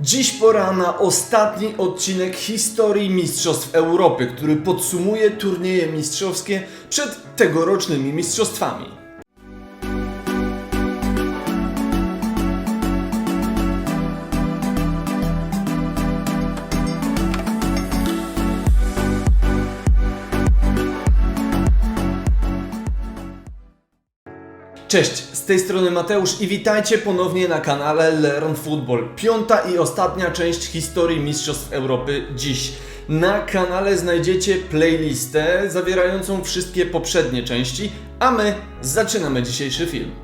Dziś pora na ostatni odcinek historii Mistrzostw Europy, który podsumuje turnieje mistrzowskie przed tegorocznymi mistrzostwami. Cześć, z tej strony Mateusz i witajcie ponownie na kanale Learn Football. Piąta i ostatnia część historii Mistrzostw Europy dziś. Na kanale znajdziecie playlistę zawierającą wszystkie poprzednie części, a my zaczynamy dzisiejszy film.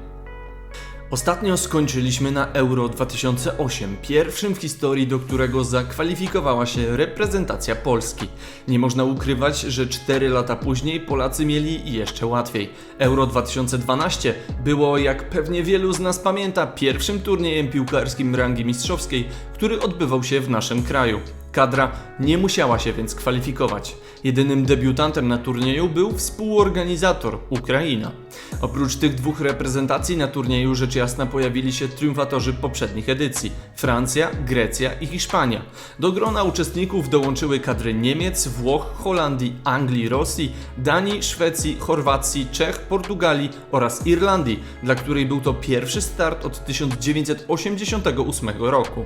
Ostatnio skończyliśmy na Euro 2008, pierwszym w historii, do którego zakwalifikowała się reprezentacja Polski. Nie można ukrywać, że 4 lata później Polacy mieli jeszcze łatwiej. Euro 2012 było, jak pewnie wielu z nas pamięta, pierwszym turniejem piłkarskim rangi mistrzowskiej, który odbywał się w naszym kraju. Kadra nie musiała się więc kwalifikować. Jedynym debiutantem na turnieju był współorganizator Ukraina. Oprócz tych dwóch reprezentacji na turnieju rzecz jasna pojawili się triumfatorzy poprzednich edycji Francja, Grecja i Hiszpania. Do grona uczestników dołączyły kadry Niemiec, Włoch, Holandii, Anglii, Rosji, Danii, Szwecji, Chorwacji, Czech, Portugalii oraz Irlandii, dla której był to pierwszy start od 1988 roku.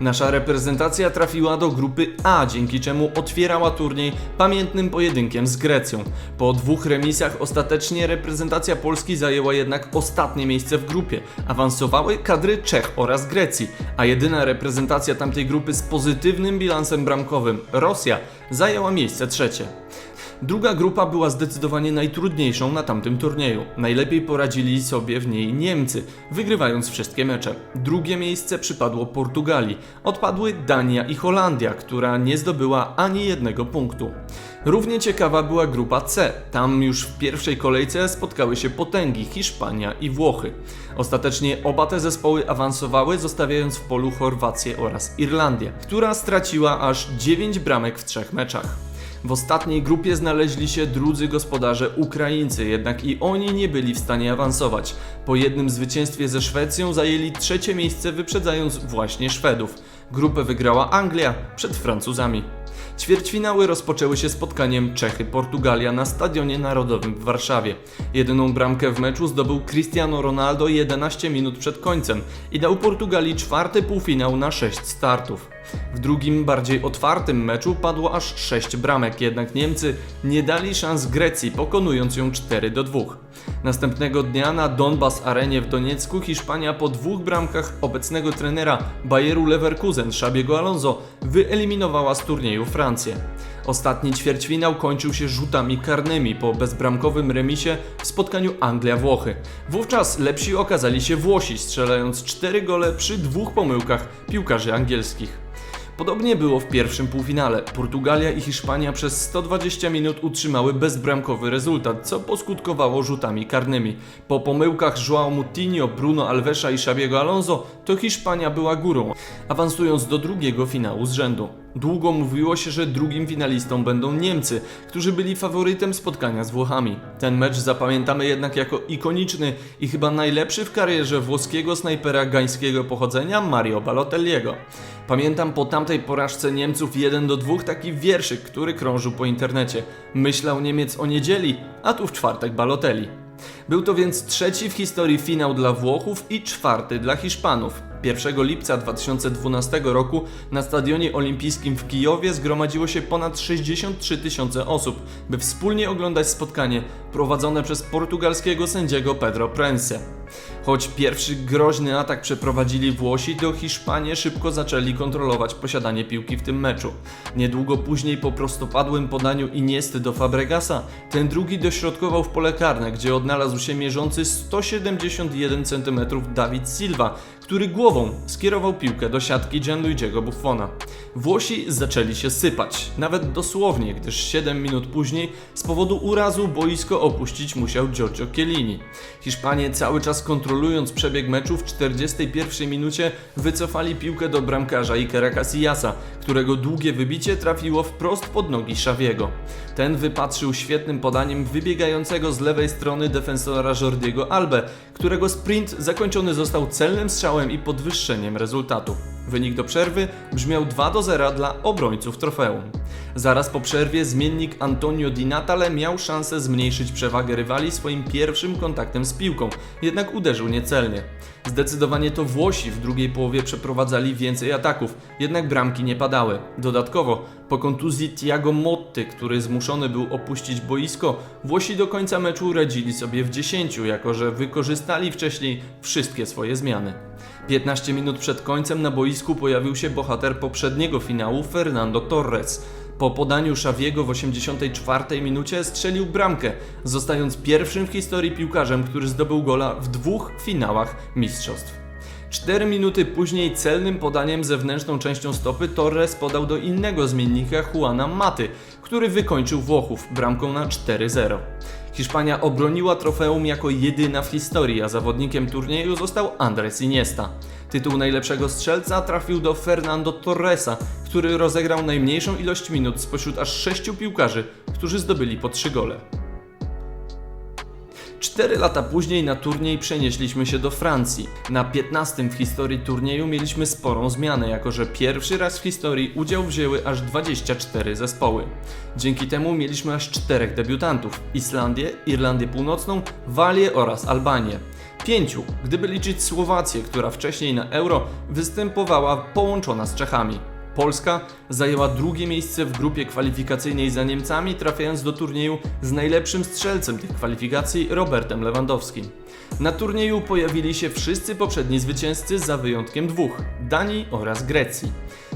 Nasza reprezentacja trafiła do grupy A, dzięki czemu otwierała turniej pamiętnym pojedynkiem z Grecją. Po dwóch remisach ostatecznie reprezentacja Polski zajęła jednak ostatnie miejsce w grupie. Awansowały kadry Czech oraz Grecji, a jedyna reprezentacja tamtej grupy z pozytywnym bilansem bramkowym, Rosja, zajęła miejsce trzecie. Druga grupa była zdecydowanie najtrudniejszą na tamtym turnieju. Najlepiej poradzili sobie w niej Niemcy, wygrywając wszystkie mecze. Drugie miejsce przypadło Portugalii. Odpadły Dania i Holandia, która nie zdobyła ani jednego punktu. Równie ciekawa była grupa C. Tam już w pierwszej kolejce spotkały się potęgi Hiszpania i Włochy. Ostatecznie oba te zespoły awansowały, zostawiając w polu Chorwację oraz Irlandię, która straciła aż 9 bramek w trzech meczach. W ostatniej grupie znaleźli się drudzy gospodarze Ukraińcy, jednak i oni nie byli w stanie awansować. Po jednym zwycięstwie ze Szwecją zajęli trzecie miejsce, wyprzedzając właśnie Szwedów. Grupę wygrała Anglia przed Francuzami. Ćwierćfinały rozpoczęły się spotkaniem Czechy-Portugalia na Stadionie Narodowym w Warszawie. Jedyną bramkę w meczu zdobył Cristiano Ronaldo 11 minut przed końcem i dał Portugalii czwarty półfinał na 6 startów. W drugim, bardziej otwartym meczu padło aż 6 bramek, jednak Niemcy nie dali szans Grecji, pokonując ją 4 do 2. Następnego dnia na Donbas Arenie w Doniecku Hiszpania po dwóch bramkach obecnego trenera Bayeru Leverkusen Szabiego Alonso wyeliminowała z turnieju Francję. Ostatni ćwierćfinał kończył się rzutami karnymi po bezbramkowym remisie w spotkaniu Anglia-Włochy. Wówczas lepsi okazali się Włosi, strzelając 4 gole przy dwóch pomyłkach piłkarzy angielskich. Podobnie było w pierwszym półfinale. Portugalia i Hiszpania przez 120 minut utrzymały bezbramkowy rezultat, co poskutkowało rzutami karnymi. Po pomyłkach João Moutinho, Bruno Alvesa i Szabiego Alonso to Hiszpania była górą, awansując do drugiego finału z rzędu. Długo mówiło się, że drugim finalistą będą Niemcy, którzy byli faworytem spotkania z Włochami. Ten mecz zapamiętamy jednak jako ikoniczny i chyba najlepszy w karierze włoskiego snajpera gańskiego pochodzenia Mario Balotelliego. Pamiętam po tamtej porażce Niemców 1 do 2 taki wierszyk, który krążył po internecie. Myślał Niemiec o niedzieli, a tu w czwartek Balotelli. Był to więc trzeci w historii finał dla Włochów i czwarty dla Hiszpanów. 1 lipca 2012 roku na Stadionie Olimpijskim w Kijowie zgromadziło się ponad 63 tysiące osób, by wspólnie oglądać spotkanie prowadzone przez portugalskiego sędziego Pedro Prense. Choć pierwszy groźny atak przeprowadzili Włosi, to Hiszpanie szybko zaczęli kontrolować posiadanie piłki w tym meczu. Niedługo później po prostopadłym podaniu Iniesty do Fabregasa, ten drugi dośrodkował w pole karne, gdzie odnalazł się mierzący 171 cm Dawid Silva, który głową skierował piłkę do siatki Gianluigiego Buffona. Włosi zaczęli się sypać, nawet dosłownie, gdyż 7 minut później z powodu urazu boisko opuścić musiał Giorgio Chiellini. Hiszpanie cały czas kontrolując przebieg meczu w 41 minucie wycofali piłkę do bramkarza Ikera Casillasa, którego długie wybicie trafiło wprost pod nogi Xaviego. Ten wypatrzył świetnym podaniem wybiegającego z lewej strony defensora Jordiego Albe, którego sprint zakończony został celnym strzałem i podwyższeniem rezultatu. Wynik do przerwy brzmiał 2 do 0 dla obrońców trofeum. Zaraz po przerwie zmiennik Antonio Di Natale miał szansę zmniejszyć przewagę rywali swoim pierwszym kontaktem z piłką, jednak uderzył niecelnie. Zdecydowanie to Włosi w drugiej połowie przeprowadzali więcej ataków, jednak bramki nie padały. Dodatkowo, po kontuzji Thiago Motti, który zmuszony był opuścić boisko, Włosi do końca meczu radzili sobie w 10, jako że wykorzystali wcześniej wszystkie swoje zmiany. 15 minut przed końcem na boisku pojawił się bohater poprzedniego finału Fernando Torres. Po podaniu Xaviego w 84 minucie strzelił bramkę, zostając pierwszym w historii piłkarzem, który zdobył gola w dwóch finałach mistrzostw. Cztery minuty później celnym podaniem zewnętrzną częścią stopy Torres podał do innego zmiennika Juana Maty, który wykończył Włochów bramką na 4-0. Hiszpania obroniła trofeum jako jedyna w historii, a zawodnikiem turnieju został Andres Iniesta. Tytuł najlepszego strzelca trafił do Fernando Torresa, który rozegrał najmniejszą ilość minut spośród aż sześciu piłkarzy, którzy zdobyli po trzy gole. Cztery lata później na turniej przenieśliśmy się do Francji. Na 15 w historii turnieju mieliśmy sporą zmianę, jako że pierwszy raz w historii udział wzięły aż 24 zespoły. Dzięki temu mieliśmy aż czterech debiutantów: Islandię, Irlandię Północną, Walię oraz Albanię. Pięciu, gdyby liczyć Słowację, która wcześniej na Euro występowała połączona z Czechami. Polska zajęła drugie miejsce w grupie kwalifikacyjnej za Niemcami, trafiając do turnieju z najlepszym strzelcem tych kwalifikacji Robertem Lewandowskim. Na turnieju pojawili się wszyscy poprzedni zwycięzcy za wyjątkiem dwóch Danii oraz Grecji.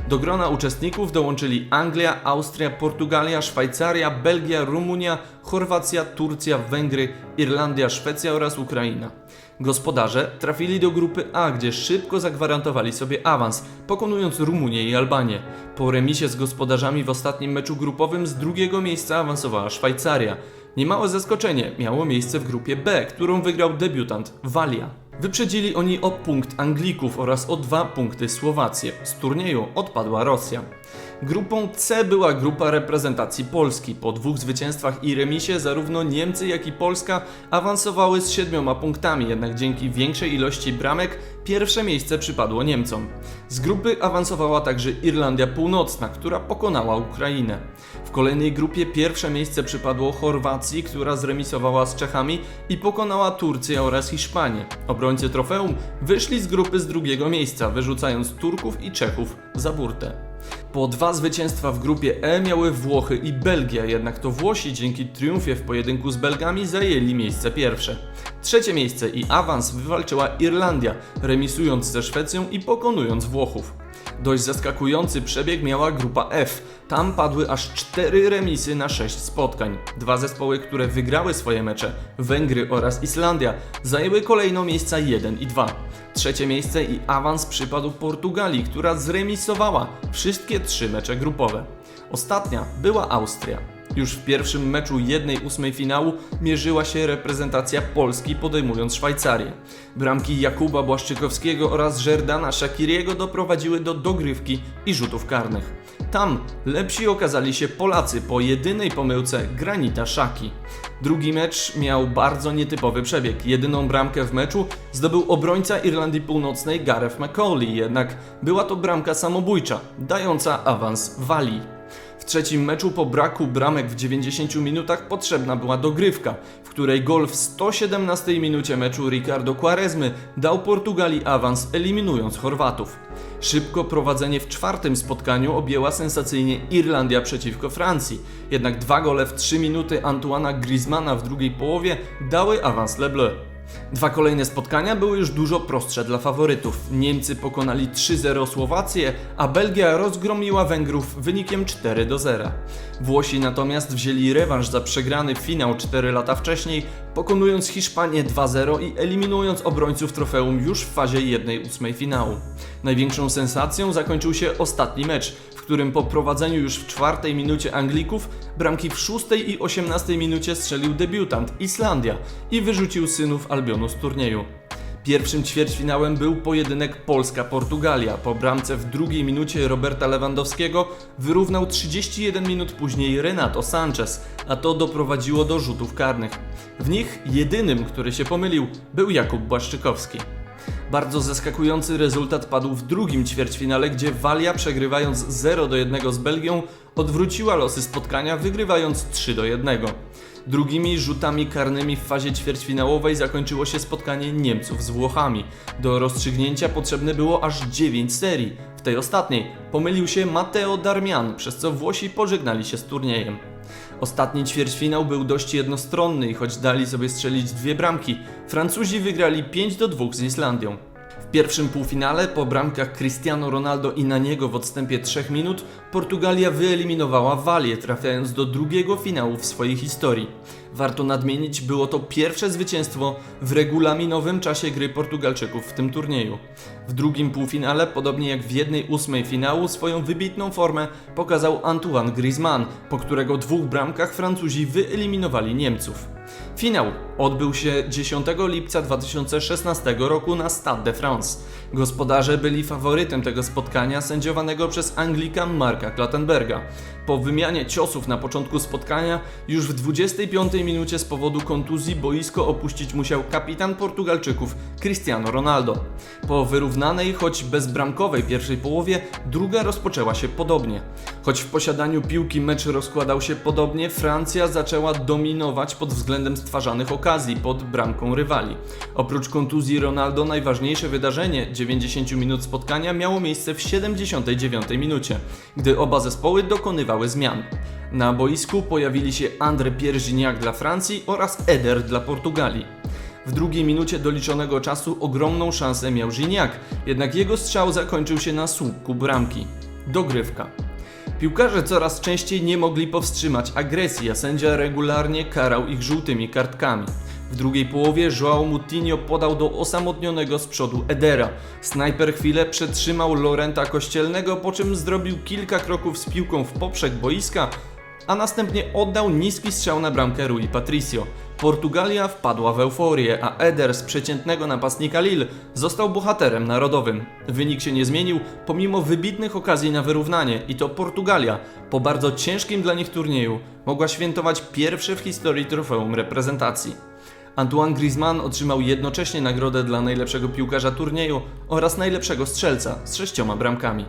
Do grona uczestników dołączyli Anglia, Austria, Portugalia, Szwajcaria, Belgia, Rumunia, Chorwacja, Turcja, Węgry, Irlandia, Szwecja oraz Ukraina. Gospodarze trafili do grupy A, gdzie szybko zagwarantowali sobie awans, pokonując Rumunię i Albanię. Po remisie z gospodarzami w ostatnim meczu grupowym z drugiego miejsca awansowała Szwajcaria. Niemałe zaskoczenie miało miejsce w grupie B, którą wygrał debiutant Walia. Wyprzedzili oni o punkt Anglików oraz o dwa punkty Słowację. Z turnieju odpadła Rosja. Grupą C była grupa reprezentacji Polski. Po dwóch zwycięstwach i remisie zarówno Niemcy, jak i Polska awansowały z siedmioma punktami, jednak dzięki większej ilości bramek pierwsze miejsce przypadło Niemcom. Z grupy awansowała także Irlandia Północna, która pokonała Ukrainę. W kolejnej grupie pierwsze miejsce przypadło Chorwacji, która zremisowała z Czechami i pokonała Turcję oraz Hiszpanię. Obrońcy trofeum wyszli z grupy z drugiego miejsca, wyrzucając Turków i Czechów za burtę. Po dwa zwycięstwa w grupie E miały Włochy i Belgia, jednak to Włosi dzięki triumfie w pojedynku z Belgami zajęli miejsce pierwsze. Trzecie miejsce i awans wywalczyła Irlandia, remisując ze Szwecją i pokonując Włochów. Dość zaskakujący przebieg miała grupa F. Tam padły aż 4 remisy na 6 spotkań. Dwa zespoły, które wygrały swoje mecze, Węgry oraz Islandia, zajęły kolejno miejsca 1 i 2. Trzecie miejsce i awans przypadł Portugalii, która zremisowała wszystkie trzy mecze grupowe. Ostatnia była Austria. Już w pierwszym meczu 1-8 finału mierzyła się reprezentacja Polski podejmując Szwajcarię. Bramki Jakuba Błaszczykowskiego oraz Żerdana Shakiriego doprowadziły do dogrywki i rzutów karnych. Tam lepsi okazali się Polacy po jedynej pomyłce Granita Szaki. Drugi mecz miał bardzo nietypowy przebieg. Jedyną bramkę w meczu zdobył obrońca Irlandii Północnej Gareth McCauley, jednak była to bramka samobójcza, dająca awans Walii. W trzecim meczu po braku bramek w 90 minutach potrzebna była dogrywka, w której gol w 117 minucie meczu Ricardo Quaresmy dał Portugalii awans eliminując Chorwatów. Szybko prowadzenie w czwartym spotkaniu objęła sensacyjnie Irlandia przeciwko Francji, jednak dwa gole w 3 minuty Antoana Griezmana w drugiej połowie dały awans Le Bleu. Dwa kolejne spotkania były już dużo prostsze dla faworytów. Niemcy pokonali 3-0 Słowację, a Belgia rozgromiła Węgrów wynikiem 4-0. Włosi natomiast wzięli rewanż za przegrany finał 4 lata wcześniej, pokonując Hiszpanię 2-0 i eliminując obrońców trofeum już w fazie 1-8 finału. Największą sensacją zakończył się ostatni mecz, w którym po prowadzeniu już w czwartej minucie Anglików bramki w szóstej i osiemnastej minucie strzelił debiutant Islandia i wyrzucił synów Albionu z turnieju. Pierwszym ćwierćfinałem był pojedynek Polska-Portugalia. Po bramce w drugiej minucie Roberta Lewandowskiego wyrównał 31 minut później Renato Sanchez, a to doprowadziło do rzutów karnych. W nich jedynym, który się pomylił, był Jakub Błaszczykowski. Bardzo zaskakujący rezultat padł w drugim ćwierćfinale, gdzie Walia przegrywając 0 do 1 z Belgią odwróciła losy spotkania, wygrywając 3 do 1. Drugimi rzutami karnymi w fazie ćwierćfinałowej zakończyło się spotkanie Niemców z Włochami. Do rozstrzygnięcia potrzebne było aż 9 serii. W tej ostatniej pomylił się Matteo Darmian, przez co Włosi pożegnali się z turniejem. Ostatni ćwierćfinał był dość jednostronny i choć dali sobie strzelić dwie bramki, Francuzi wygrali 5 do 2 z Islandią. W pierwszym półfinale po bramkach Cristiano Ronaldo i na niego w odstępie 3 minut Portugalia wyeliminowała Walię, trafiając do drugiego finału w swojej historii. Warto nadmienić, było to pierwsze zwycięstwo w regulaminowym czasie gry Portugalczyków w tym turnieju. W drugim półfinale, podobnie jak w jednej ósmej finału, swoją wybitną formę pokazał Antoine Griezmann, po którego dwóch bramkach Francuzi wyeliminowali Niemców. Finał odbył się 10 lipca 2016 roku na Stade de France. Gospodarze byli faworytem tego spotkania sędziowanego przez Anglika Marka Klattenberga. Po wymianie ciosów na początku spotkania już w 25 minucie z powodu kontuzji boisko opuścić musiał kapitan Portugalczyków Cristiano Ronaldo. Po wyrównanej, choć bezbramkowej pierwszej połowie druga rozpoczęła się podobnie. Choć w posiadaniu piłki mecz rozkładał się podobnie, Francja zaczęła dominować pod względem stwarzanych okazji pod bramką rywali. Oprócz kontuzji Ronaldo najważniejsze wydarzenie 90 minut spotkania miało miejsce w 79 minucie, gdy oba zespoły dokonywały zmian. Na boisku pojawili się André Pierre dla Francji oraz Eder dla Portugalii. W drugiej minucie doliczonego czasu ogromną szansę miał Gignac, jednak jego strzał zakończył się na słupku bramki. Dogrywka. Piłkarze coraz częściej nie mogli powstrzymać agresji, a sędzia regularnie karał ich żółtymi kartkami. W drugiej połowie João Moutinho podał do osamotnionego z przodu Edera. Snajper chwilę przetrzymał Lorenta Kościelnego, po czym zrobił kilka kroków z piłką w poprzek boiska, a następnie oddał niski strzał na bramkę Rui Patricio. Portugalia wpadła w euforię, a Eder z przeciętnego napastnika Lille został bohaterem narodowym. Wynik się nie zmienił, pomimo wybitnych okazji na wyrównanie i to Portugalia, po bardzo ciężkim dla nich turnieju, mogła świętować pierwsze w historii trofeum reprezentacji. Antoine Griezmann otrzymał jednocześnie nagrodę dla najlepszego piłkarza turnieju oraz najlepszego strzelca z sześcioma bramkami.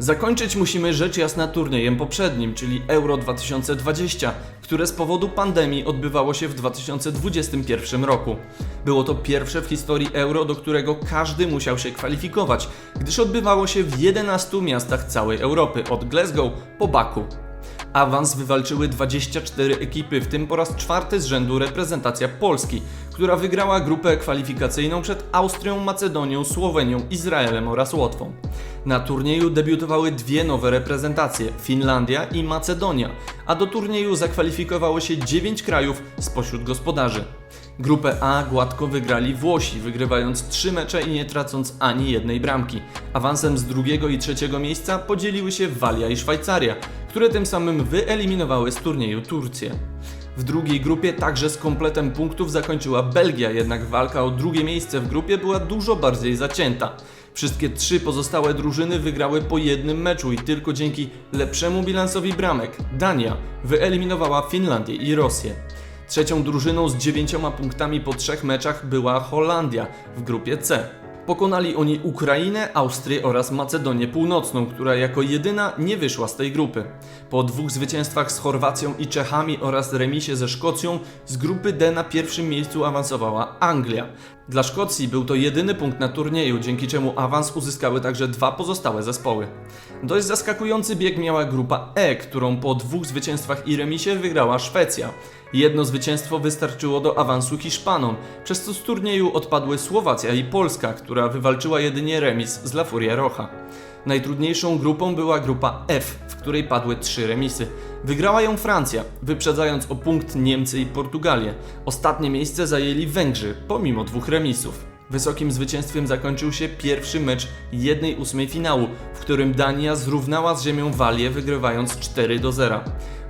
Zakończyć musimy rzecz jasna turniejem poprzednim, czyli Euro 2020, które z powodu pandemii odbywało się w 2021 roku. Było to pierwsze w historii Euro, do którego każdy musiał się kwalifikować, gdyż odbywało się w 11 miastach całej Europy, od Glasgow po Baku. Awans wywalczyły 24 ekipy, w tym po raz czwarty z rzędu reprezentacja Polski, która wygrała grupę kwalifikacyjną przed Austrią, Macedonią, Słowenią, Izraelem oraz Łotwą. Na turnieju debiutowały dwie nowe reprezentacje Finlandia i Macedonia, a do turnieju zakwalifikowało się 9 krajów spośród gospodarzy. Grupę A gładko wygrali Włosi, wygrywając 3 mecze i nie tracąc ani jednej bramki. Awansem z drugiego i trzeciego miejsca podzieliły się Walia i Szwajcaria, które tym samym wyeliminowały z turnieju Turcję. W drugiej grupie także z kompletem punktów zakończyła Belgia, jednak walka o drugie miejsce w grupie była dużo bardziej zacięta. Wszystkie trzy pozostałe drużyny wygrały po jednym meczu i tylko dzięki lepszemu bilansowi bramek Dania wyeliminowała Finlandię i Rosję. Trzecią drużyną z dziewięcioma punktami po trzech meczach była Holandia w grupie C. Pokonali oni Ukrainę, Austrię oraz Macedonię Północną, która jako jedyna nie wyszła z tej grupy. Po dwóch zwycięstwach z Chorwacją i Czechami oraz remisie ze Szkocją, z grupy D na pierwszym miejscu awansowała Anglia. Dla Szkocji był to jedyny punkt na turnieju, dzięki czemu awans uzyskały także dwa pozostałe zespoły. Dość zaskakujący bieg miała grupa E, którą po dwóch zwycięstwach i remisie wygrała Szwecja. Jedno zwycięstwo wystarczyło do awansu Hiszpanom, przez co z turnieju odpadły Słowacja i Polska, która wywalczyła jedynie remis z La Furia Rocha. Najtrudniejszą grupą była grupa F, w której padły trzy remisy. Wygrała ją Francja, wyprzedzając o punkt Niemcy i Portugalię. Ostatnie miejsce zajęli Węgrzy, pomimo dwóch remisów. Wysokim zwycięstwem zakończył się pierwszy mecz 1-8 finału, w którym Dania zrównała z ziemią Walię, wygrywając 4 do 0.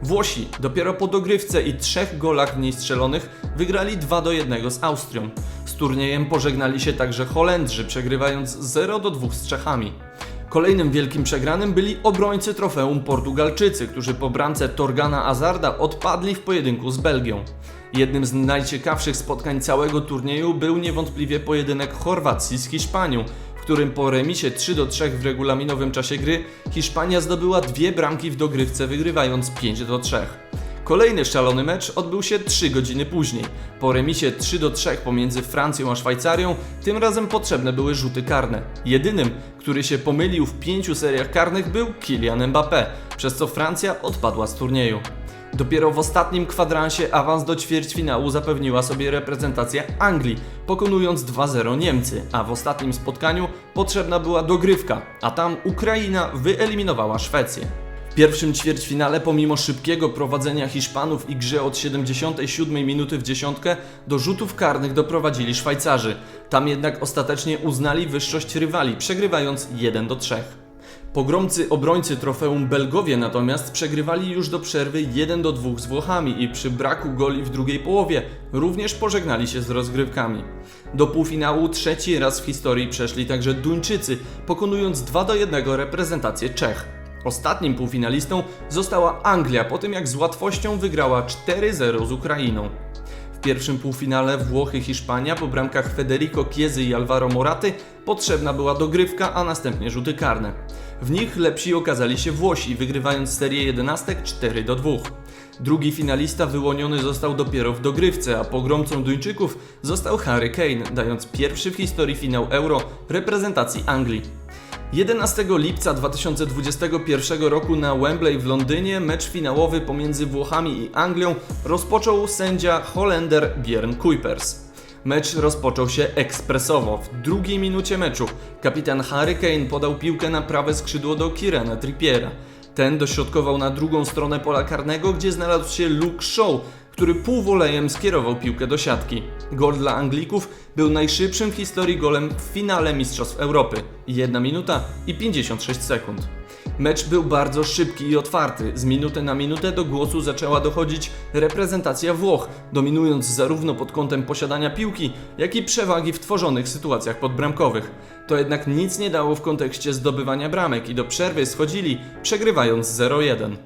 Włosi dopiero po dogrywce i trzech golach w niej strzelonych wygrali 2 do 1 z Austrią. Z turniejem pożegnali się także Holendrzy, przegrywając 0 do 2 z Czechami. Kolejnym wielkim przegranym byli obrońcy trofeum Portugalczycy, którzy po bramce Torgana Azarda odpadli w pojedynku z Belgią. Jednym z najciekawszych spotkań całego turnieju był niewątpliwie pojedynek Chorwacji z Hiszpanią, którym po remisie 3 do 3 w regulaminowym czasie gry Hiszpania zdobyła dwie bramki w dogrywce, wygrywając 5 do 3. Kolejny szalony mecz odbył się 3 godziny później. Po remisie 3 do 3 pomiędzy Francją a Szwajcarią, tym razem potrzebne były rzuty karne. Jedynym, który się pomylił w pięciu seriach karnych był Kylian Mbappé, przez co Francja odpadła z turnieju. Dopiero w ostatnim kwadransie awans do ćwierćfinału zapewniła sobie reprezentacja Anglii, pokonując 2-0 Niemcy, a w ostatnim spotkaniu potrzebna była dogrywka, a tam Ukraina wyeliminowała Szwecję. W pierwszym ćwierćfinale, pomimo szybkiego prowadzenia Hiszpanów i grze od 77 minuty w dziesiątkę, do rzutów karnych doprowadzili Szwajcarzy. Tam jednak ostatecznie uznali wyższość rywali, przegrywając 1 do 3. Pogromcy obrońcy trofeum Belgowie natomiast przegrywali już do przerwy 1 do 2 z Włochami i przy braku goli w drugiej połowie również pożegnali się z rozgrywkami. Do półfinału trzeci raz w historii przeszli także Duńczycy, pokonując 2 do 1 reprezentację Czech. Ostatnim półfinalistą została Anglia po tym jak z łatwością wygrała 4-0 z Ukrainą. W pierwszym półfinale Włochy-Hiszpania po bramkach Federico Chiesy i Alvaro Moraty potrzebna była dogrywka, a następnie rzuty karne. W nich lepsi okazali się Włosi, wygrywając serię 11 4 do 2. Drugi finalista wyłoniony został dopiero w dogrywce, a pogromcą Duńczyków został Harry Kane, dając pierwszy w historii finał Euro reprezentacji Anglii. 11 lipca 2021 roku na Wembley w Londynie mecz finałowy pomiędzy Włochami i Anglią rozpoczął sędzia Holender Björn Kuipers. Mecz rozpoczął się ekspresowo. W drugiej minucie meczu kapitan Harry Kane podał piłkę na prawe skrzydło do Kirena Trippiera. Ten dośrodkował na drugą stronę pola karnego, gdzie znalazł się Luke Shaw, który półwolejem skierował piłkę do siatki. Gol dla Anglików był najszybszym w historii golem w finale Mistrzostw Europy. 1 minuta i 56 sekund. Mecz był bardzo szybki i otwarty. Z minuty na minutę do głosu zaczęła dochodzić reprezentacja Włoch, dominując zarówno pod kątem posiadania piłki, jak i przewagi w tworzonych sytuacjach podbramkowych. To jednak nic nie dało w kontekście zdobywania bramek i do przerwy schodzili, przegrywając 0-1.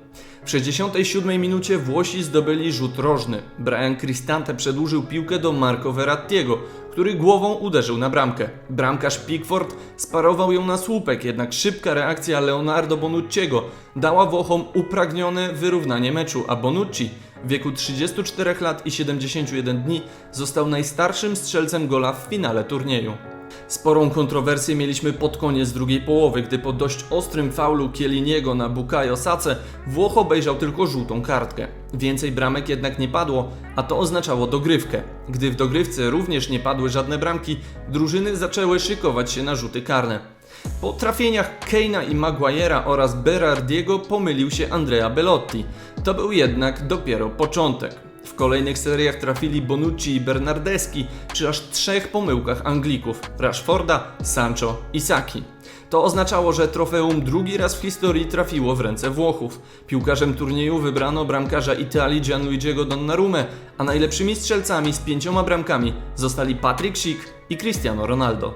W 67 minucie Włosi zdobyli rzut rożny. Brian Cristante przedłużył piłkę do Marco Verrattiego, który głową uderzył na bramkę. Bramkarz Pickford sparował ją na słupek, jednak szybka reakcja Leonardo Bonucciego dała Włochom upragnione wyrównanie meczu, a Bonucci w wieku 34 lat i 71 dni został najstarszym strzelcem gola w finale turnieju. Sporą kontrowersję mieliśmy pod koniec drugiej połowy, gdy po dość ostrym faulu Kieliniego na Bukayo Sace Włoch obejrzał tylko żółtą kartkę. Więcej bramek jednak nie padło, a to oznaczało dogrywkę. Gdy w dogrywce również nie padły żadne bramki, drużyny zaczęły szykować się na rzuty karne. Po trafieniach Keina i Maguire'a oraz Berardiego pomylił się Andrea Belotti. To był jednak dopiero początek. W kolejnych seriach trafili Bonucci i Bernardeschi przy aż trzech pomyłkach Anglików Rashforda, Sancho i Saki. To oznaczało, że trofeum drugi raz w historii trafiło w ręce Włochów. Piłkarzem turnieju wybrano bramkarza Italii Gianluigiego Donnarumę, a najlepszymi strzelcami z pięcioma bramkami zostali Patrick Schick i Cristiano Ronaldo.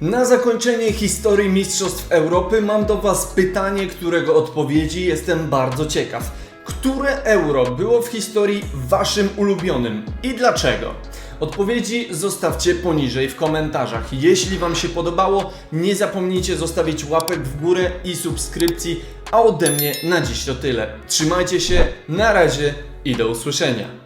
Na zakończenie historii Mistrzostw Europy mam do Was pytanie, którego odpowiedzi jestem bardzo ciekaw. Które euro było w historii Waszym ulubionym i dlaczego? Odpowiedzi zostawcie poniżej w komentarzach. Jeśli Wam się podobało, nie zapomnijcie zostawić łapek w górę i subskrypcji, a ode mnie na dziś to tyle. Trzymajcie się, na razie i do usłyszenia.